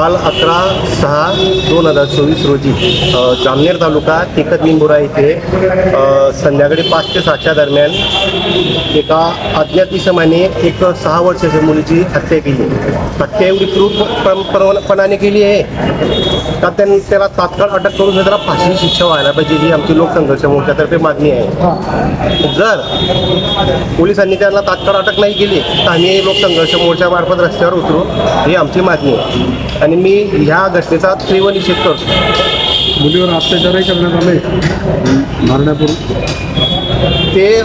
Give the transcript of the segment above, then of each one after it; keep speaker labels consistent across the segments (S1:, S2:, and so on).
S1: काल अकरा सहा दोन हजार चोवीस रोजी जामनेर तालुका तिखत निंबुरा येथे संध्याकाळी पाच ते सातच्या दरम्यान एका अज्ञात इसमाने एक सहा वर्षाच्या मुलीची हत्या केली. हत्या एवढी प्रूफपणाने केली आहे. का त्यांनी त्याला तात्काळ अटक करून त्याला फाशी शिक्षा व्हायला पाहिजे ही आमची लोकसंघर्ष मोर्चातर्फे मागणी आहे. जर पोलिसांनी त्यांना तात्काळ अटक नाही केली तर आम्ही लोकसंघर्ष मोर्चामार्फत रस्त्यावर उतरू ही आमची मागणी आहे. आणि मी ह्या घटनेचा तीव्र निषेध करतो.
S2: मुलीवर अत्याचारही करण्यात आले. मारण्यापूर्वी?
S1: ते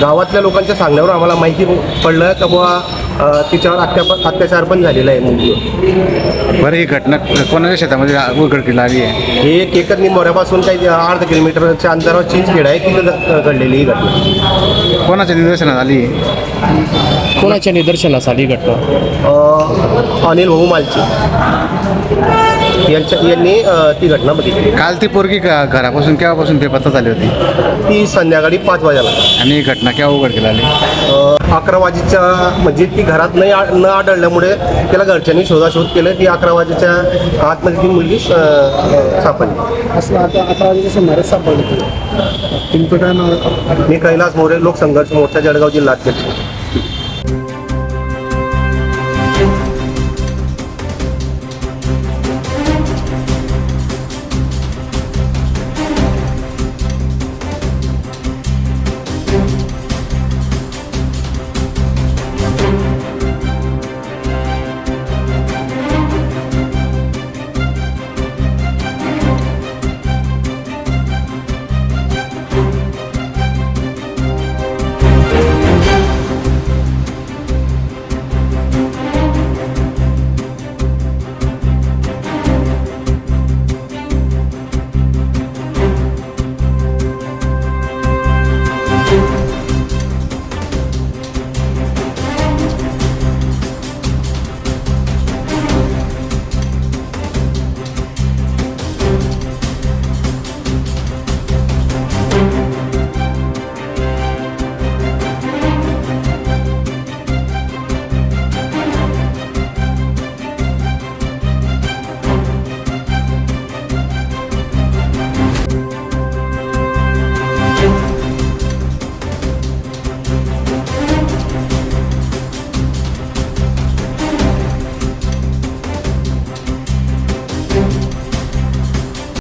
S1: गावातल्या लोकांच्या सांगण्यावर आम्हाला माहिती पडलं. का बुवा तिच्यावर अत्या अत्याचार पण झालेला आहे मुलीवर
S3: बरं ही घटना कोणाच्या शेतामध्ये उघडकीला आली आहे?
S1: हे केकत निंबोऱ्यापासून काही अर्धा किलोमीटरच्या अंतरावर चिंचखेड आहे तिथं घडलेली ही घटना.
S3: कोणाच्या निदर्शनात आली? आहे
S4: कोणाच्या निदर्शनास आली घटना?
S1: अ, अनिल भाऊ मालची. यांच्या यांनी अ, ती घटना बघितली.
S3: काल ती पोरगी का घरापासून केव्हापासून बेपत्ता झाली होती?
S1: ती संध्याकाळी पाच वाजायला
S3: आणि ही घटना केव्हा उघडकीला आली?
S1: अ, अकरा वाजेच्या म्हणजे ती घरात नाही आ- न आढळल्यामुळे त्याला घरच्यांनी शोधाशोध केलं. ती अकरा वाजेच्या आतमध्ये ती मुलगी अ, अ, सापडली.
S2: असं आता अकरा वाजेच्या सुमारे सापडलं तुमचं काय नाव आहे?
S1: मी कैलास मोरे लोकसंघर्ष मोर्चा जळगाव जिल्हा अध्यक्ष.